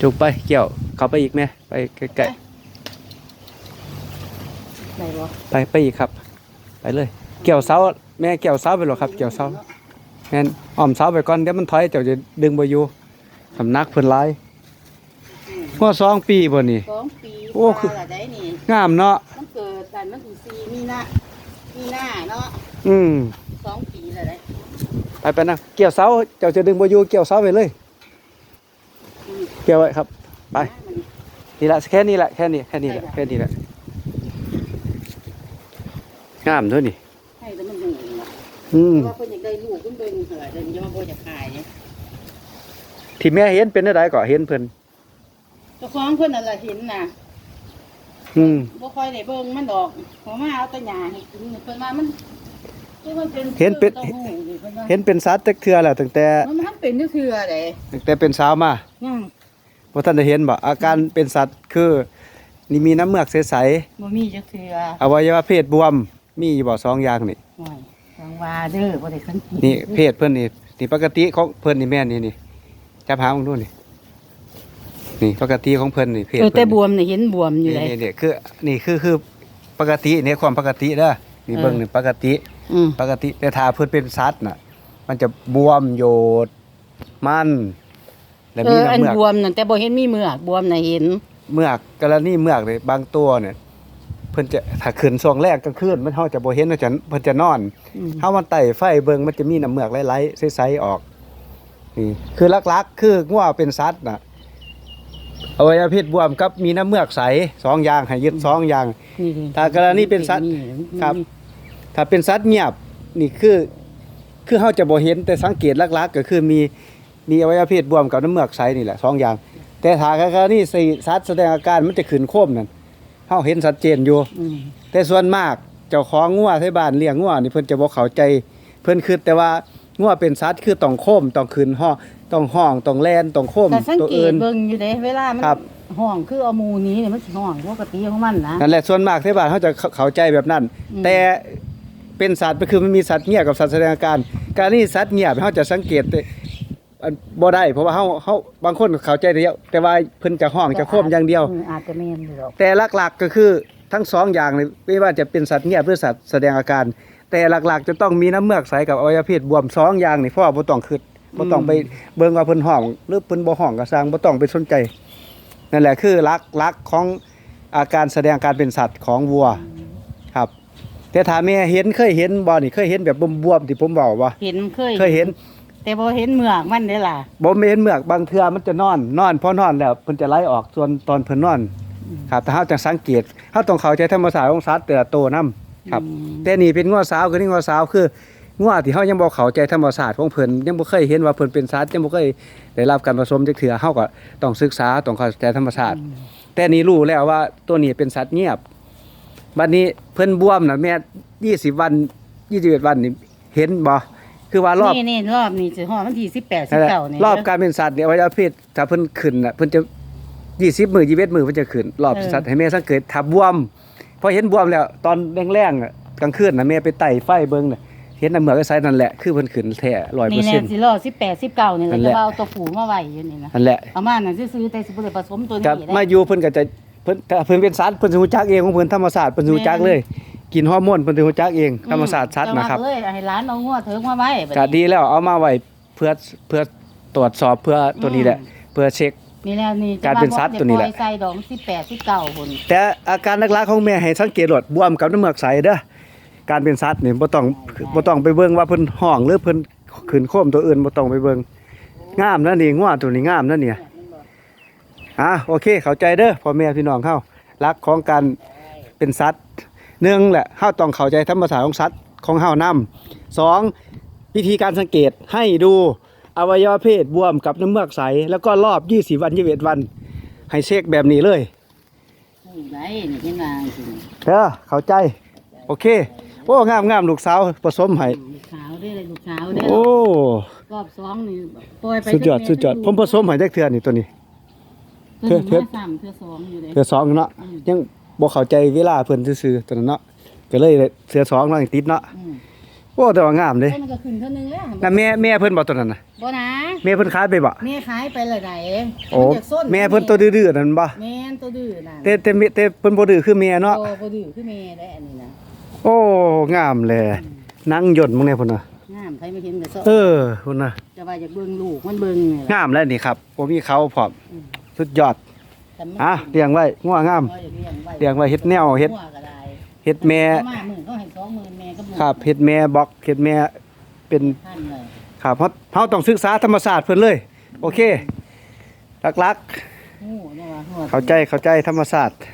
จุกไปเกี่ยว เข้าไปอีกแม่ไปใกล้ไหนบ่ๆไปไปอีกครับ ไปเลย เกี่ยวเสาแม่เกี่ยวเสาไปหรอครับ เกี่ยวเสาแม่นอ้อมเสาไปก่อนเดี๋ยวมันถอยเจ้าจะดึงบ่อยู่สำนักเพิ่นหลายหัวสองปีบ่นี่ สองปีโอ้กคือว่าละได้นี่งามเนาะมันเกิดกันมันถึงสี่มีนามีนาเนาะอืม สองปีและได้ไปไปนะเกี่ยวเสาเจ้าจะดึงบ่อยู่เกี่ยวเสาไปเลย เกี่ยวไว้ครับ ไป นี่แหละแค่นี้แหละแค่นี้แค่นี้แหละแค่นี้แหละงามด้วยนี่ให้แต่มันอยู่เนาะอืมเพราะว่าเพิ่นอยากได้ลูกเพิ่นเบิ่งเถอะเดี๋ยวนี้ว่าบ่อยากขายเนี่ยที่แม่เห็นเป็นได้ก็เห็นเพิ่นเจ้าของเพิ่นนั่นล่ะเห็นน่ะอืมบ่ค่อยได้เบิ่งมันดอกพอมาเอาแต่หญ้าให้กินเพิ่นว่ามันคือมันเป็นเห็นเป็นต้าหู้นี่พิ่ว่าเห็นเป็นสัตว์จักเทื่อแล้วตั้งแต่มันมันเป็นจังคืออะไรตั้งแต่เป็นสาวมาย่าง บ่ทันได้เห็นบ่อาการเป็นสัตว์คือนี่มีน้ำเมือกใสบ่มีจังคือๆอวัยวะเพศบวม มีอยู่บ่สองอย่างนี่ ห่วยทางว่าเด้อบ่ได้คันกินนี่เพศเพิ่นนี่นี่ปกติของเพิ่นนี่แม่นนี่นี่จับหามึงดูนี่นี่ปกติของเพิ่นนี่เพศเออแต่เพิ่นบวมนี่เห็นบวมอยู่นี่เลย นี่นี่คือนี่คือคือปกติเนี่ยความปกติเด้อนี่เออ เบิ่งนี่ปกติ อืมปกติแต่ถ้าเพิ่นเป็นสัตว์น่ะ มันจะบวมโยดมัน แล้วเอมีออันน้ำเมือกบวมนั่นแต่บ่เห็นมีเมือกบวมน่ะเห็น เมือกกรณีเมือกเลยบางตัวเนี่ยเพิ่นจะถ้าขึ้นช่วงแรกกลางคืนมันเฮาจะบ่เห็นว่าจะเพิ่นจะนอนอืม เฮามันไต่ไฟเบิ่งมันจะมีน้ำเมือกไหลๆใสๆออก นี่ คือลักๆ คืองัวเป็นสัตว์น่ะอวัยวะเพศบวมกับมีน้ำเมือกใสสองอย่างให้ยึดสองอย่าง นี่ถ้ากรณีเป็นสัตว์ครับ ถ้าเป็นสัตว์เงียบนี่คือ คือเขาจะบ่เห็นแต่สังเกตลักๆ ก็คือมี มีอวัยวะเพศบวมกับน้ำเมือกใสนี่แหละสองอย่าง แต่ถ้ากรณีสี่สัตว์แสดงอาการมันจะขึ้นโคมนั่นเฮาเห็นชัดเจนอยู่ อืมแต่ส่วนมากเจ้าของงัวที่บ้านเลี้ยงงัวนี่เพิ่นจะบ่เข้าใจ เพิ่นคิดแต่ว่างัวเป็นสัตว์คือต้องโคมต้องขึ้นห้องต้องห้องต้องแล่นต้องโคมแต่สังตัวเกอื่ตน เบิ่งอยู่เด้เวลามันครับ ห้องคือเอาหมูนี้เนี่ยมันสิห้องปกติของมันนะ นั่นแหละส่วนมากที่บ้านเขาจะเข้าใจแบบนั้น อืม แต่เป็นสัตว์ก็คือมันมีสัตว์เงียบกับสัตว์แสดงอาการ การนี่สัตว์เงียบเขาจะสังเกตแต่ อันบ่ได้เพราะว่าเขาเขาบางคนเข้าใจเดียวแต่ว่าเพิ่นจะห้องจะโคมอย่างเดียวมอาจจะแม่นอยู่ดอกแต่หลักๆก็คือทั้งสองอย่างเลยไม่ว่าจะเป็นสัตว์เงียบหรือสัตว์แสดงอาการ แต่หลักๆ จะต้องมีน้ำเมือกใสกับอวัยวะเพศบวมสองอย่างนี่เพราะว่าบ่ต้องคิดบ่ต้องไปเบิ่งว่าเพิ่นห้องหรือเพิ่นบ่ห้องก็สร้างบ่ต้องไปสนใจนั่นแหละคือหลักหลักของอาการแสดงการเป็นสัตว์ของวัวครับ แต่ถ้าแม่เห็นเคยเห็นบ่นี่เคยเห็นแบบบวมๆที่ผมบอกว่าเห็นเคยเคยเห็น แต่บ่เห็นเมือกมันได้ล่ะบ่แม่นเมือกบางเทื่อมันจะนอนนอนพอนอนแล้วเพิ่นจะไหลออกส่วนตอนเพิ่นนอน ครับแต่เฮาจะสังเกตเฮาต้องเข้าใจธรรมชาติของสัตว์แต่ละตัวนํครับอืมแต่นี่เป็นงัวสาวคือนี่งัวสาวคืองัวที่เฮายังบ่เข้าใจธรรมชาติของเพิ่นยังบ่เคยเห็นว่าเพิ่นเป็นสัตว์ยังบ่เคยได้รับการผสมจักเทื่อเฮาก็ต้องศึกษาต้องเข้าใจธรรมชาติแต่นี่รู้แล้วว่าตัวนี้เป็นสัตว์เงียบบัดนี้เพิ่นบวมน่ะแม่20วัน21วันนี่เห็นบ่ คือว่ารอบนี่นี่รอบนี้สิฮอดวันที่18นั่นแหละ19นี่รอบการเป็นสัตว์เนี่ยอวัยวะเพศถ้าเพิ่นขึ้นน่ะเพิ่นจะ20มื้อ21มื้อเพิ่นจะขึ้นรอบสัตว์ให้แม่สังเกตถ้าบวมพอเห็นบวมแล้ว ตอนแรงๆน่ะกลางคืนน่ะแม่ไปไต่ไฟเบิ่งน่ะเห็นน้ำเหมือกไสนั่นแหละคือเพิ่นขึ้นแท้นี่แน่100%สิรอ18 19นี่แหนั่ละนแหจะละเอาตัวผูมาไว้อยู่นี่นะนั่นแหละเอามานั่นซื้อๆแต่สิบ่ได้ผสมตัวนี้กับได้มาอยู่เพิ่นก็จะเพิ่นถ้าเพิ่นเป็นสัตว์เพิ่นสิรู้จักเองของเพิ่นธรรมชาติเพิ่นสิรู้จักเลย กินฮอร์โมนเพิ่นสิรู้จักเองธรรมชาติสัตว์นะครับแต่ว่าเอ้ยให้ร้านเอางัวเถิงมาไว้บัก็นี้ดีแล้วเอามาไว้เพื่อเพื่อตรวจสอบเพื่อตัวนี้แหละเพื่อเช็ค นี่แหละนี่การเป็นสัตว์ตัวนี้แหละจปอยใส่ดอก18 19พุ่นแต่อาการนักลากของแม่ให้สังเกตโลดบวมกับน้ำเหมือกใสเด้อการเป็นสัตว์นี่บ่ต้องบ่ต้องไปเบิ่งว่าเพิ่นห้องหรือเพิ่นขึ้นโคมตัวอื่นบ่ต้องไปเบิ่งงามนะนี่งัวตัวนี้งามนะเนี่ยอะโอเคเข้าใจเด้อพ่อแม่พี่น้องเฮารักของการเป็นสัตว์ หนึ่งแหละเฮาต้องเข้าใจธรรมชาติของสัตว์ของเฮานํสองวิธีการสังเกตให้ดูอวัยวะเพศบวมกับน้ำเมือกใส แล้วก็รอบ20วัน21วัน ให้เช็คแบบนี้เลยนี่ได้นี่เห็นว่าจริงเด้อเข้าใจ โอเค โอ้งามงามลูกสาวผสมให้ลูกสาวได้เลยลูกสาวได้โอ้รอบสองนี่ปล่อยไปสุดยอดสุดยอดผมผสมให้จักเทื่อนี่ตัวนี้เทื่อเทื่อสามเทื่อสองอยู่เลยเทื่อสองเนาะอืมยัง บ่เข้าใจเวลาเพิ่นซื่อๆตัวนั้นเนาะก็เลยเทื่อสองเนาะยังติดเนาะอืมโอ้แต่ว่างามเด้ต้นมันก็ขึ้นเท่านึงแล้วน่ะแม่แม่เพิ่นบ่ตัวนั้นน่ะบ่นะแม่เพิ่นขายไปบ่แม่ขายไปเลยไหนโอ้มันจากส้นแม่เพิ่นตัวดื้อๆนั่นบ่แม่นตัวดื้อนั่นแต่แต่แม่แต่เพิ่นบ่ดื้อคือแม่เนาะโอ้บ่ดื้อคือแม่ได้อันนี้นะโอ้งามแลนั่งหย่นมึงเนี่ยพุ่นน่ะงามใครไม่เห็นก็ซะเออพุ่นน่ะจะว่าอยากเบิ่งลูกมันเบิ่งนี่ล่ะงามแล้วนี่ครับบ่มีเขาพร้อมสุดยอดแต่มัน อะเลี้ยงไว้งัวงามเขาอยากเลี้ยงไว้เลี้ยงไว้เฮ็ดแนวเฮ็ดหัวก็ได้เฮ็ดแม่เขามาหมื่นเขาให้สองหมื่นแม่ก็หมื่นครับเฮ็ดแม่บล็อกเฮ็ดแม่เป็นพันเลยครับเพราะเฮาต้องศึกษาธรรมศาสตร์เพิ่นเลย โอเคหลักโอ้เนี่ยว่าหัวๆเข้าใจเข้าใจธรรมศาสตร์อ